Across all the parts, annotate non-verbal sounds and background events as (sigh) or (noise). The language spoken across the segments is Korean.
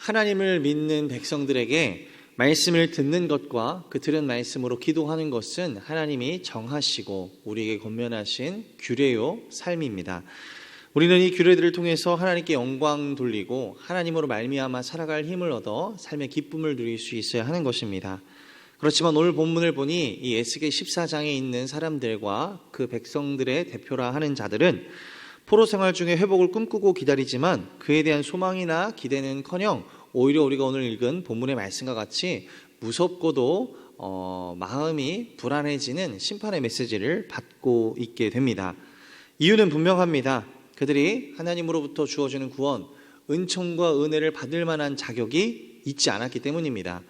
하나님을 믿는 백성들에게 말씀을 듣는 것과 그 들은 말씀으로 기도하는 것은 하나님이 정하시고 우리에게 권면하신 규례요 삶입니다. 우리는 이 규례들을 통해서 하나님께 영광 돌리고 하나님으로 말미암아 살아갈 힘을 얻어 삶의 기쁨을 누릴 수 있어야 하는 것입니다. 그렇지만 오늘 본문을 보니 이 에스겔 14장에 있는 사람들과 그 백성들의 대표라 하는 자들은 포로 생활 중에 회복을 꿈꾸고 기다리지만 그에 대한 소망이나 기대는커녕 오히려 우리가 오늘 읽은 본문의 말씀과 같이 무섭고도 어, 마음이 불안해지는 심판의 메시지를 받고 있게 됩니다. 이유는 분명합니다. 그들이 하나님으로부터 주어지는 구원, 은총과 은혜를 받을 만한 자격이 있지 않았기 때문입니다.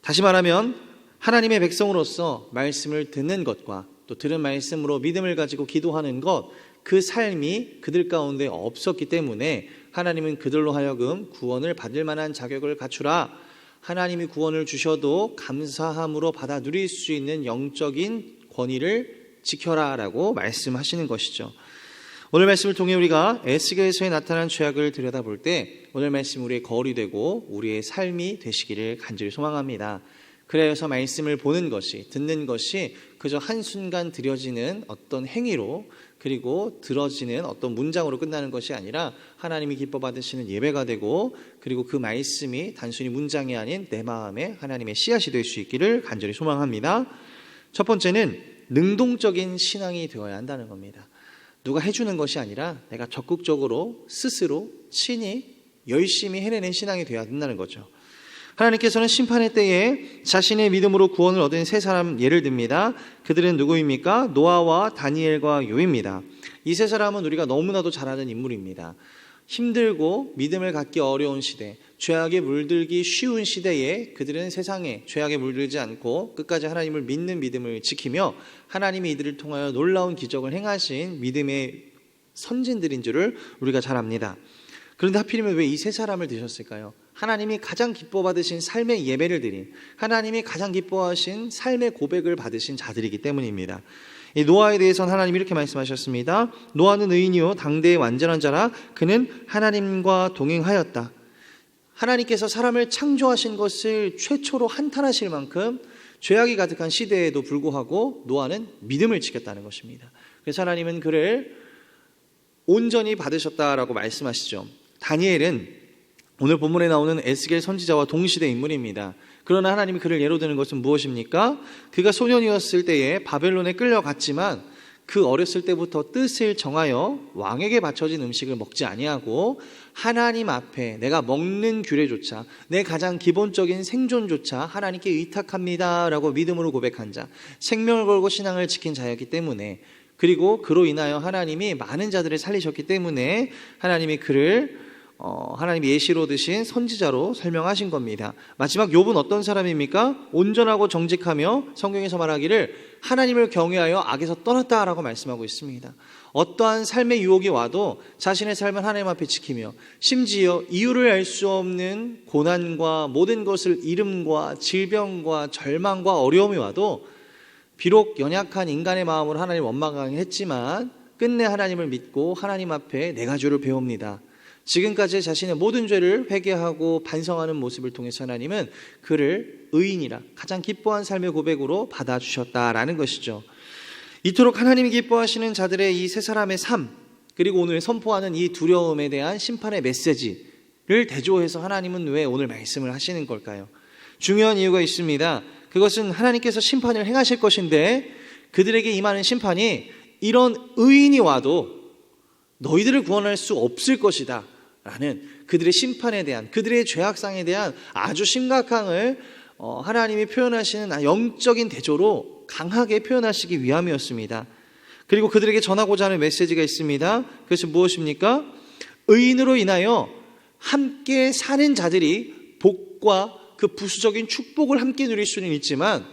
다시 말하면 하나님의 백성으로서 말씀을 듣는 것과 또 들은 말씀으로 믿음을 가지고 기도하는 것, 그 삶이 그들 가운데 없었기 때문에 하나님은 그들로 하여금 구원을 받을 만한 자격을 갖추라. 하나님이 구원을 주셔도 감사함으로 받아 누릴 수 있는 영적인 권위를 지켜라라고 말씀하시는 것이죠. 오늘 말씀을 통해 우리가 에스겔에서의 나타난 죄악을 들여다볼 때 오늘 말씀 우리의 거울이 되고 우리의 삶이 되시기를 간절히 소망합니다. 그래서 말씀을 보는 것이 듣는 것이 그저 한순간 드려지는 어떤 행위로 그리고 들어지는 어떤 문장으로 끝나는 것이 아니라 하나님이 기뻐 받으시는 예배가 되고 그리고 그 말씀이 단순히 문장이 아닌 내 마음에 하나님의 씨앗이 될 수 있기를 간절히 소망합니다. 첫 번째는 능동적인 신앙이 되어야 한다는 겁니다. 누가 해주는 것이 아니라 내가 적극적으로 스스로 친히 열심히 해내는 신앙이 되어야 된다는 거죠. 하나님께서는 심판의 때에 자신의 믿음으로 구원을 얻은 세 사람 예를 듭니다. 그들은 누구입니까? 노아와 다니엘과 요입니다. 이 세 사람은 우리가 너무나도 잘 아는 인물입니다. 힘들고 믿음을 갖기 어려운 시대, 죄악에 물들기 쉬운 시대에 그들은 세상에 죄악에 물들지 않고 끝까지 하나님을 믿는 믿음을 지키며 하나님이 이들을 통하여 놀라운 기적을 행하신 믿음의 선진들인 줄을 우리가 잘 압니다. 그런데 하필이면 왜 이 세 사람을 드셨을까요? 하나님이 가장 기뻐 받으신 삶의 예배를 드린 하나님이 가장 기뻐하신 삶의 고백을 받으신 자들이기 때문입니다. 이 노아에 대해서는 하나님 이렇게 말씀하셨습니다. 노아는 의인이요 당대의 완전한 자라 그는 하나님과 동행하였다. 하나님께서 사람을 창조하신 것을 최초로 한탄하실 만큼 죄악이 가득한 시대에도 불구하고 노아는 믿음을 지켰다는 것입니다. 그래서 하나님은 그를 온전히 받으셨다라고 말씀하시죠. 다니엘은 오늘 본문에 나오는 에스겔 선지자와 동시대 인물입니다. 그러나 하나님이 그를 예로 드는 것은 무엇입니까? 그가 소년이었을 때에 바벨론에 끌려갔지만 그 어렸을 때부터 뜻을 정하여 왕에게 바쳐진 음식을 먹지 아니하고 하나님 앞에 내가 먹는 규례조차 내 가장 기본적인 생존조차 하나님께 의탁합니다라고 믿음으로 고백한 자 생명을 걸고 신앙을 지킨 자였기 때문에 그리고 그로 인하여 하나님이 많은 자들을 살리셨기 때문에 하나님이 그를 어, 하나님 예시로 드신 선지자로 설명하신 겁니다. 마지막 욥은 어떤 사람입니까? 온전하고 정직하며 성경에서 말하기를 하나님을 경외하여 악에서 떠났다라고 말씀하고 있습니다. 어떠한 삶의 유혹이 와도 자신의 삶을 하나님 앞에 지키며 심지어 이유를 알 수 없는 고난과 모든 것을 잃음과 질병과 절망과 어려움이 와도 비록 연약한 인간의 마음으로 하나님 원망하긴 했지만 끝내 하나님을 믿고 하나님 앞에 내가 주를 배웁니다. 지금까지 자신의 모든 죄를 회개하고 반성하는 모습을 통해서 하나님은 그를 의인이라 가장 기뻐한 삶의 고백으로 받아주셨다라는 것이죠. 이토록 하나님이 기뻐하시는 자들의 이 세 사람의 삶, 그리고 오늘 선포하는 이 두려움에 대한 심판의 메시지를 대조해서 하나님은 왜 오늘 말씀을 하시는 걸까요? 중요한 이유가 있습니다. 그것은 하나님께서 심판을 행하실 것인데 그들에게 임하는 심판이 이런 의인이 와도 너희들을 구원할 수 없을 것이다. 라는 그들의 심판에 대한 그들의 죄악상에 대한 아주 심각함을 어, 하나님이 표현하시는 영적인 대조로 강하게 표현하시기 위함이었습니다. 그리고 그들에게 전하고자 하는 메시지가 있습니다. 그것은 무엇입니까? 의인으로 인하여 함께 사는 자들이 복과 그 부수적인 축복을 함께 누릴 수는 있지만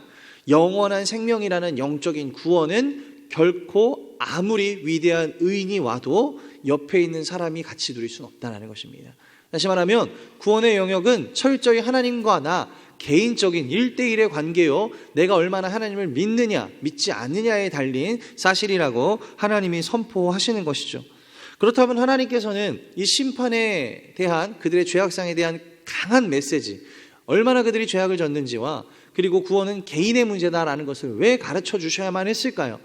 영원한 생명이라는 영적인 구원은 결코 아무리 위대한 의인이 와도 옆에 있는 사람이 같이 누릴 수는 없다는 것입니다. 다시 말하면 구원의 영역은 철저히 하나님과 나 개인적인 일대일의 관계요. 내가 얼마나 하나님을 믿느냐, 믿지 않느냐에 달린 사실이라고 하나님이 선포하시는 것이죠. 그렇다면 하나님께서는 이 심판에 대한 그들의 죄악상에 대한 강한 메시지, 얼마나 그들이 죄악을 졌는지와 그리고 구원은 개인의 문제다라는 것을 왜 가르쳐 주셔야만 했을까요?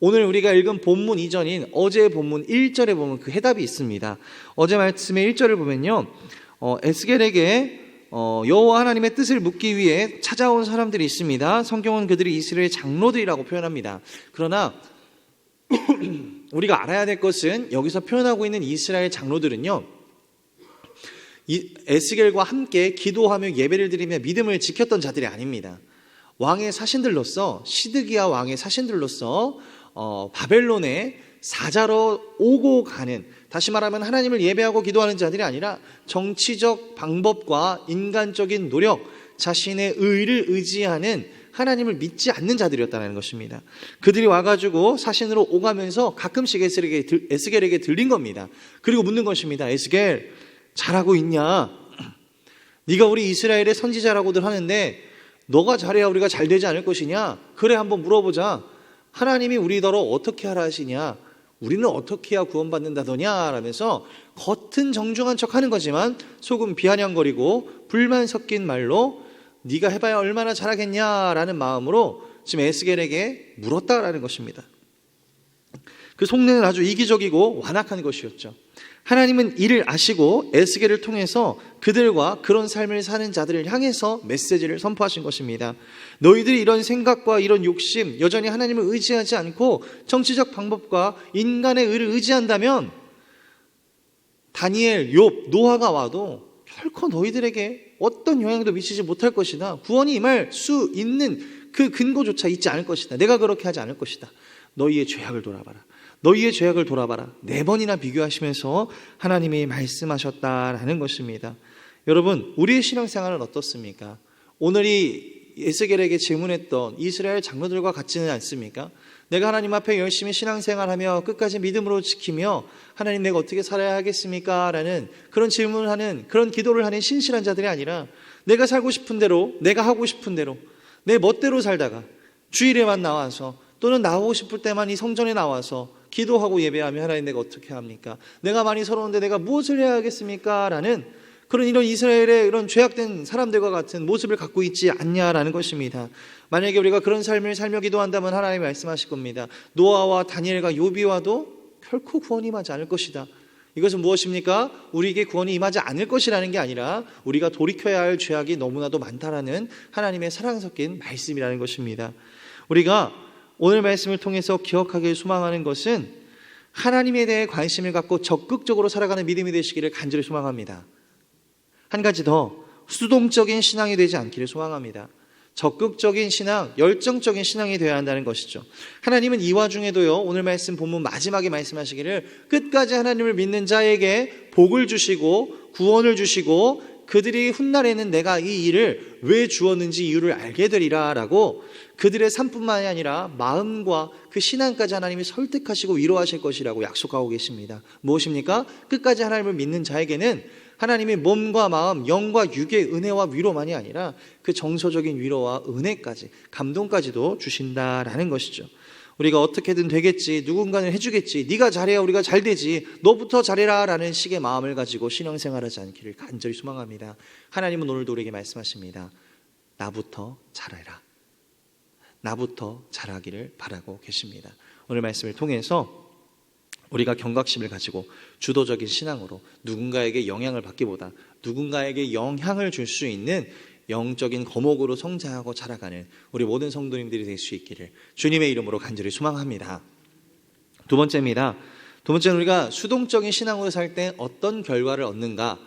오늘 우리가 읽은 본문 이전인 어제의 본문 1절에 보면 그 해답이 있습니다. 어제 말씀의 1절을 보면요. 어, 에스겔에게 어, 여호와 하나님의 뜻을 묻기 위해 찾아온 사람들이 있습니다. 성경은 그들이 이스라엘 장로들이라고 표현합니다. 그러나 (clears throat) 우리가 알아야 될 것은 여기서 표현하고 있는 이스라엘 장로들은요. 이 에스겔과 함께 기도하며 예배를 드리며 믿음을 지켰던 자들이 아닙니다. 왕의 사신들로서 시드기야 왕의 사신들로서 어, 바벨론에 사자로 오고 가는 다시 말하면 하나님을 예배하고 기도하는 자들이 아니라 정치적 방법과 인간적인 노력, 자신의 의를 의지하는 하나님을 믿지 않는 자들이었다는 것입니다. 그들이 와가지고 사신으로 오가면서 가끔씩 에스겔에게, 에스겔에게 들린 겁니다. 그리고 묻는 것입니다. 에스겔 잘하고 있냐? 네가 우리 이스라엘의 선지자라고들 하는데 너가 잘해야 우리가 잘 되지 않을 것이냐? 그래 한번 물어보자. 하나님이 우리더러 어떻게 하라 하시냐? 우리는 어떻게 해야 구원받는다더냐? 라면서 겉은 정중한 척 하는 거지만 속은 비아냥거리고 불만 섞인 말로 네가 해봐야 얼마나 잘하겠냐라는 마음으로 지금 에스겔에게 물었다라는 것입니다. 그 속내는 아주 이기적이고 완악한 것이었죠. 하나님은 이를 아시고 에스겔을 통해서 그들과 그런 삶을 사는 자들을 향해서 메시지를 선포하신 것입니다. 너희들이 이런 생각과 이런 욕심, 여전히 하나님을 의지하지 않고 정치적 방법과 인간의 의를 의지한다면 다니엘, 욥, 노아가 와도 결코 너희들에게 어떤 영향도 미치지 못할 것이다. 구원이 임할 수 있는 그 근거조차 있지 않을 것이다. 내가 그렇게 하지 않을 것이다. 너희의 죄악을 돌아봐라. 너희의 죄악을 돌아봐라. 네 번이나 비교하시면서 하나님이 말씀하셨다라는 것입니다. 여러분, 우리의 신앙생활은 어떻습니까? 오늘이 에스겔에게 질문했던 이스라엘 장로들과 같지는 않습니까? 내가 하나님 앞에 열심히 신앙생활하며 끝까지 믿음으로 지키며 하나님 내가 어떻게 살아야 하겠습니까? 라는 그런 질문을 하는 그런 기도를 하는 신실한 자들이 아니라 내가 살고 싶은 대로 내가 하고 싶은 대로 내 멋대로 살다가 주일에만 나와서 또는 나오고 싶을 때만 이 성전에 나와서 기도하고 예배하며 하나님 내가 어떻게 합니까? 내가 많이 서러운데 내가 무엇을 해야 하겠습니까? 라는 그런 이런 이스라엘의 이런 죄악된 사람들과 같은 모습을 갖고 있지 않냐라는 것입니다. 만약에 우리가 그런 삶을 살며 기도한다면 하나님이 말씀하실 겁니다. 노아와 다니엘과 요비와도 결코 구원이 임하지 않을 것이다. 이것은 무엇입니까? 우리에게 구원이 임하지 않을 것이라는 게 아니라 우리가 돌이켜야 할 죄악이 너무나도 많다라는 하나님의 사랑 섞인 말씀이라는 것입니다. 우리가 오늘 말씀을 통해서 기억하길 소망하는 것은 하나님에 대해 관심을 갖고 적극적으로 살아가는 믿음이 되시기를 간절히 소망합니다. 한 가지 더 수동적인 신앙이 되지 않기를 소망합니다. 적극적인 신앙, 열정적인 신앙이 되어야 한다는 것이죠. 하나님은 이 와중에도요, 오늘 말씀 본문 마지막에 말씀하시기를 끝까지 하나님을 믿는 자에게 복을 주시고 구원을 주시고 그들이 훗날에는 내가 이 일을 왜 주었는지 이유를 알게 되리라 라고 그들의 삶뿐만이 아니라 마음과 그 신앙까지 하나님이 설득하시고 위로하실 것이라고 약속하고 계십니다. 무엇입니까? 끝까지 하나님을 믿는 자에게는 하나님이 몸과 마음, 영과 육의 은혜와 위로만이 아니라 그 정서적인 위로와 은혜까지, 감동까지도 주신다라는 것이죠. 우리가 어떻게든 되겠지, 누군가는 해주겠지, 네가 잘해야 우리가 잘 되지, 너부터 잘해라라는 식의 마음을 가지고 신앙생활하지 않기를 간절히 소망합니다. 하나님은 오늘도 우리에게 말씀하십니다. 나부터 잘해라. 나부터 잘하기를 바라고 계십니다. 오늘 말씀을 통해서 우리가 경각심을 가지고 주도적인 신앙으로 누군가에게 영향을 받기보다 누군가에게 영향을 줄 수 있는 영적인 거목으로 성장하고 자라가는 우리 모든 성도님들이 될 수 있기를 주님의 이름으로 간절히 소망합니다. 두 번째입니다. 두 번째는 우리가 수동적인 신앙으로 살 때 어떤 결과를 얻는가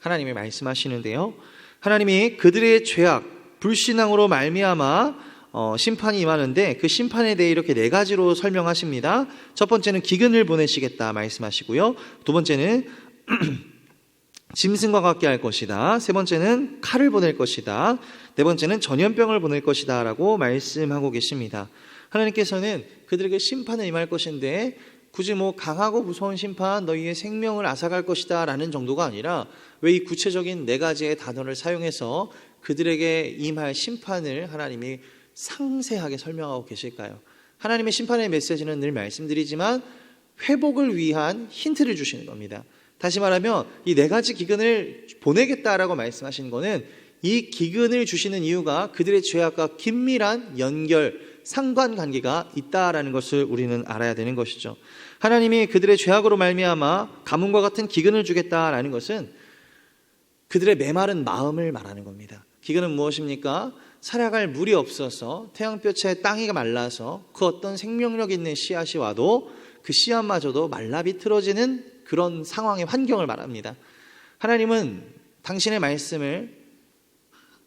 하나님이 말씀하시는데요. 하나님이 그들의 죄악, 불신앙으로 말미암아 어, 심판이 임하는데 그 심판에 대해 이렇게 네 가지로 설명하십니다. 첫 번째는 기근을 보내시겠다 말씀하시고요. 두 번째는 (clears throat) 짐승과 같게 할 것이다. 세 번째는 칼을 보낼 것이다. 네 번째는 전염병을 보낼 것이다. 라고 말씀하고 계십니다. 하나님께서는 그들에게 심판을 임할 것인데 굳이 뭐 강하고 무서운 심판, 너희의 생명을 앗아갈 것이다. 라는 정도가 아니라 왜 이 구체적인 네 가지의 단어를 사용해서 그들에게 임할 심판을 하나님이 상세하게 설명하고 계실까요? 하나님의 심판의 메시지는 늘 말씀드리지만 회복을 위한 힌트를 주시는 겁니다. 다시 말하면 이 네 가지 기근을 보내겠다라고 말씀하신 거는 이 기근을 주시는 이유가 그들의 죄악과 긴밀한 연결, 상관관계가 있다라는 것을 우리는 알아야 되는 것이죠. 하나님이 그들의 죄악으로 말미암아 가뭄과 같은 기근을 주겠다라는 것은 그들의 메마른 마음을 말하는 겁니다. 기근은 무엇입니까? 살아갈 물이 없어서 태양볕에 땅이 말라서 그 어떤 생명력 있는 씨앗이 와도 그 씨앗마저도 말라 비틀어지는 그런 상황의 환경을 말합니다. 하나님은 당신의 말씀을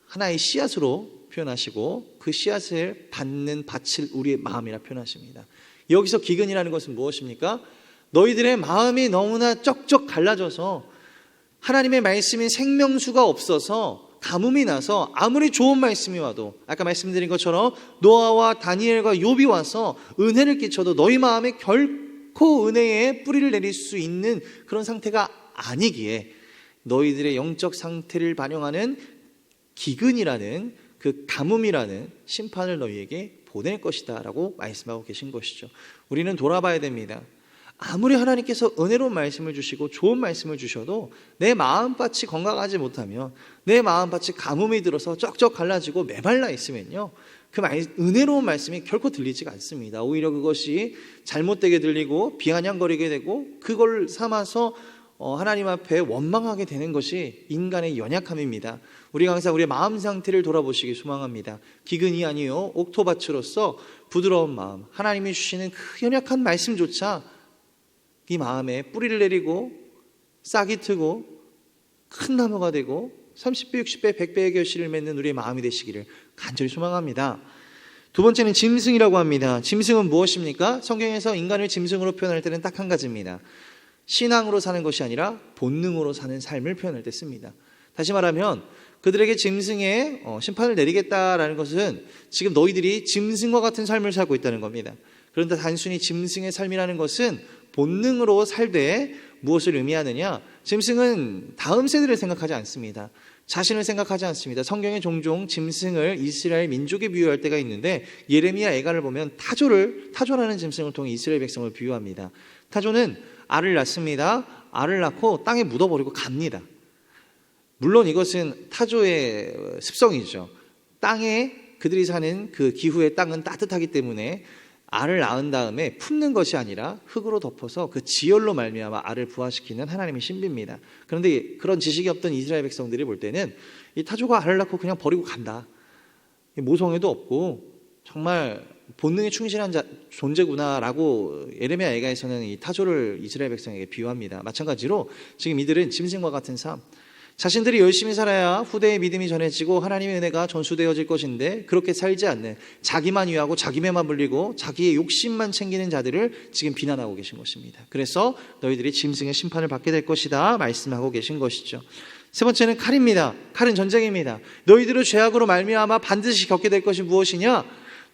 하나의 씨앗으로 표현하시고 그 씨앗을 받는 밭을 우리의 마음이라 표현하십니다. 여기서 기근이라는 것은 무엇입니까? 너희들의 마음이 너무나 쩍쩍 갈라져서 하나님의 말씀인 생명수가 없어서 가뭄이 나서 아무리 좋은 말씀이 와도 아까 말씀드린 것처럼 노아와 다니엘과 욥이 와서 은혜를 끼쳐도 너희 마음에 결코 은혜의 뿌리를 내릴 수 있는 그런 상태가 아니기에 너희들의 영적 상태를 반영하는 기근이라는 그 가뭄이라는 심판을 너희에게 보낼 것이다라고 말씀하고 계신 것이죠. 우리는 돌아봐야 됩니다. 아무리 하나님께서 은혜로운 말씀을 주시고 좋은 말씀을 주셔도 내 마음밭이 건강하지 못하면 내 마음밭이 가뭄이 들어서 쩍쩍 갈라지고 메말라 있으면요. 그 말, 은혜로운 말씀이 결코 들리지가 않습니다. 오히려 그것이 잘못되게 들리고 비아냥거리게 되고 그걸 삼아서 어, 하나님 앞에 원망하게 되는 것이 인간의 연약함입니다. 우리가 항상 우리의 마음 상태를 돌아보시기 소망합니다. 기근이 아니요 옥토밭으로서 부드러운 마음, 하나님이 주시는 그 연약한 말씀조차 이 마음에 뿌리를 내리고 싹이 트고 큰 나무가 되고 30배, 60배, 100배의 결실을 맺는 우리의 마음이 되시기를 간절히 소망합니다. 두 번째는 짐승이라고 합니다. 짐승은 무엇입니까? 성경에서 인간을 짐승으로 표현할 때는 딱 한 가지입니다. 신앙으로 사는 것이 아니라 본능으로 사는 삶을 표현할 때 씁니다. 다시 말하면 그들에게 짐승의 어, 심판을 내리겠다라는 것은 지금 너희들이 짐승과 같은 삶을 살고 있다는 겁니다. 그런데 단순히 짐승의 삶이라는 것은 본능으로 살되 무엇을 의미하느냐? 짐승은 다음 세대를 생각하지 않습니다. 자신을 생각하지 않습니다. 성경에 종종 짐승을 이스라엘 민족에 비유할 때가 있는데 예레미야 애가를 보면 타조를 타조라는 짐승을 통해 이스라엘 백성을 비유합니다. 타조는 알을 낳습니다. 알을 낳고 땅에 묻어버리고 갑니다. 물론 이것은 타조의 습성이죠. 땅에 그들이 사는 그 기후의 땅은 따뜻하기 때문에 알을 낳은 다음에 품는 것이 아니라 흙으로 덮어서 그 지열로 말미암아 알을 부화시키는 하나님의 신비입니다. 그런데 그런 지식이 없던 이스라엘 백성들이 볼 때는 이 타조가 알을 낳고 그냥 버리고 간다. 모성애도 없고 정말 본능에 충실한 자, 존재구나라고 예레미야 애가에서는 이 타조를 이스라엘 백성에게 비유합니다. 마찬가지로 지금 이들은 짐승과 같은 삶, 자신들이 열심히 살아야 후대의 믿음이 전해지고 하나님의 은혜가 전수되어질 것인데 그렇게 살지 않는 자기만 위하고 자기매만 불리고 자기의 욕심만 챙기는 자들을 지금 비난하고 계신 것입니다. 그래서 너희들이 짐승의 심판을 받게 될 것이다 말씀하고 계신 것이죠. 세 번째는 칼입니다. 칼은 전쟁입니다. 너희들의 죄악으로 말미암아 반드시 겪게 될 것이 무엇이냐?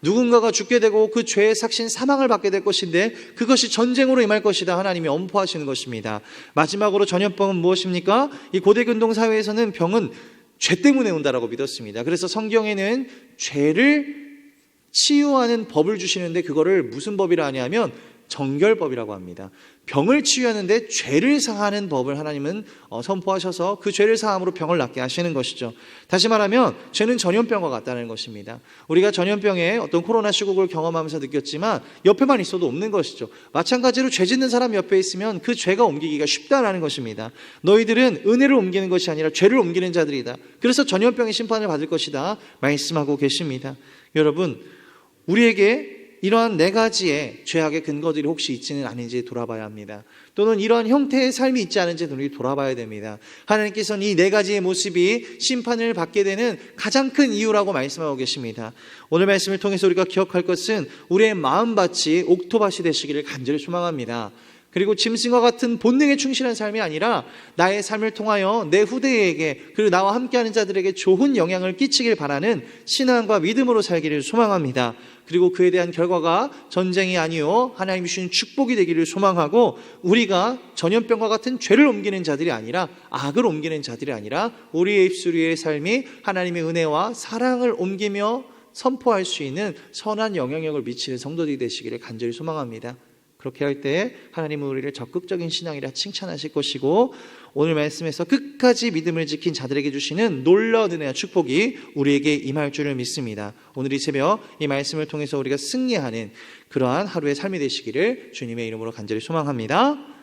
누군가가 죽게 되고 그 죄의 삭신 사망을 받게 될 것인데 그것이 전쟁으로 임할 것이다 하나님이 엄포하시는 것입니다. 마지막으로 전염병은 무엇입니까? 이 고대 근동 사회에서는 병은 죄 때문에 온다라고 믿었습니다. 그래서 성경에는 죄를 치유하는 법을 주시는데 그거를 무슨 법이라 하냐면 정결법이라고 합니다. 병을 치유하는데 죄를 사하는 법을 하나님은 어, 선포하셔서 그 죄를 사함으로 병을 낫게 하시는 것이죠. 다시 말하면 죄는 전염병과 같다는 것입니다. 우리가 전염병에 어떤 코로나 시국을 경험하면서 느꼈지만 옆에만 있어도 없는 것이죠. 마찬가지로 죄 짓는 사람 옆에 있으면 그 죄가 옮기기가 쉽다라는 것입니다. 너희들은 은혜를 옮기는 것이 아니라 죄를 옮기는 자들이다. 그래서 전염병의 심판을 받을 것이다. 말씀하고 계십니다. 여러분, 우리에게 이러한 네 가지의 죄악의 근거들이 혹시 있지는 않은지 돌아봐야 합니다. 또는 이러한 형태의 삶이 있지 않은지 우리 돌아봐야 됩니다. 하나님께서는 이 네 가지의 모습이 심판을 받게 되는 가장 큰 이유라고 말씀하고 계십니다. 오늘 말씀을 통해서 우리가 기억할 것은 우리의 마음밭이 옥토밭이 되시기를 간절히 소망합니다. 그리고 짐승과 같은 본능에 충실한 삶이 아니라 나의 삶을 통하여 내 후대에게 그리고 나와 함께하는 자들에게 좋은 영향을 끼치길 바라는 신앙과 믿음으로 살기를 소망합니다. 그리고 그에 대한 결과가 전쟁이 아니요 하나님이 주신 축복이 되기를 소망하고 우리가 전염병과 같은 죄를 옮기는 자들이 아니라 악을 옮기는 자들이 아니라 우리의 입술 위의 삶이 하나님의 은혜와 사랑을 옮기며 선포할 수 있는 선한 영향력을 미치는 성도들이 되시기를 간절히 소망합니다. 그렇게 할 때 하나님은 우리를 적극적인 신앙이라 칭찬하실 것이고 오늘 말씀에서 끝까지 믿음을 지킨 자들에게 주시는 놀라운 은혜와 축복이 우리에게 임할 줄을 믿습니다. 오늘 이 새벽 이 말씀을 통해서 우리가 승리하는 그러한 하루의 삶이 되시기를 주님의 이름으로 간절히 소망합니다.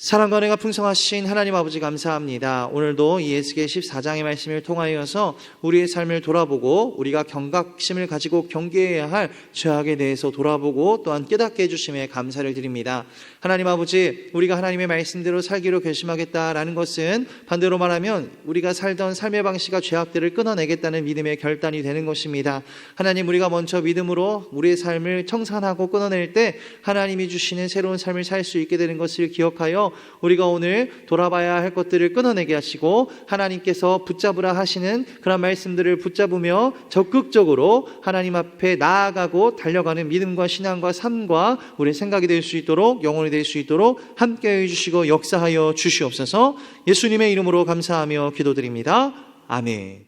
사랑과 은혜가 풍성하신 하나님 아버지 감사합니다. 오늘도 이 예수계 14장의 말씀을 통하여서 우리의 삶을 돌아보고 우리가 경각심을 가지고 경계해야 할 죄악에 대해서 돌아보고 또한 깨닫게 해주심에 감사를 드립니다. 하나님 아버지, 우리가 하나님의 말씀대로 살기로 결심하겠다라는 것은 반대로 말하면 우리가 살던 삶의 방식과 죄악들을 끊어내겠다는 믿음의 결단이 되는 것입니다. 하나님, 우리가 먼저 믿음으로 우리의 삶을 청산하고 끊어낼 때 하나님이 주시는 새로운 삶을 살 수 있게 되는 것을 기억하여 우리가 오늘 돌아봐야 할 것들을 끊어내게 하시고 하나님께서 붙잡으라 하시는 그런 말씀들을 붙잡으며 적극적으로 하나님 앞에 나아가고 달려가는 믿음과 신앙과 삶과 우리의 생각이 될 수 있도록 영혼이 될 수 있도록 함께 해 주시고 역사하여 주시옵소서 예수님의 이름으로 감사하며 기도드립니다. 아멘.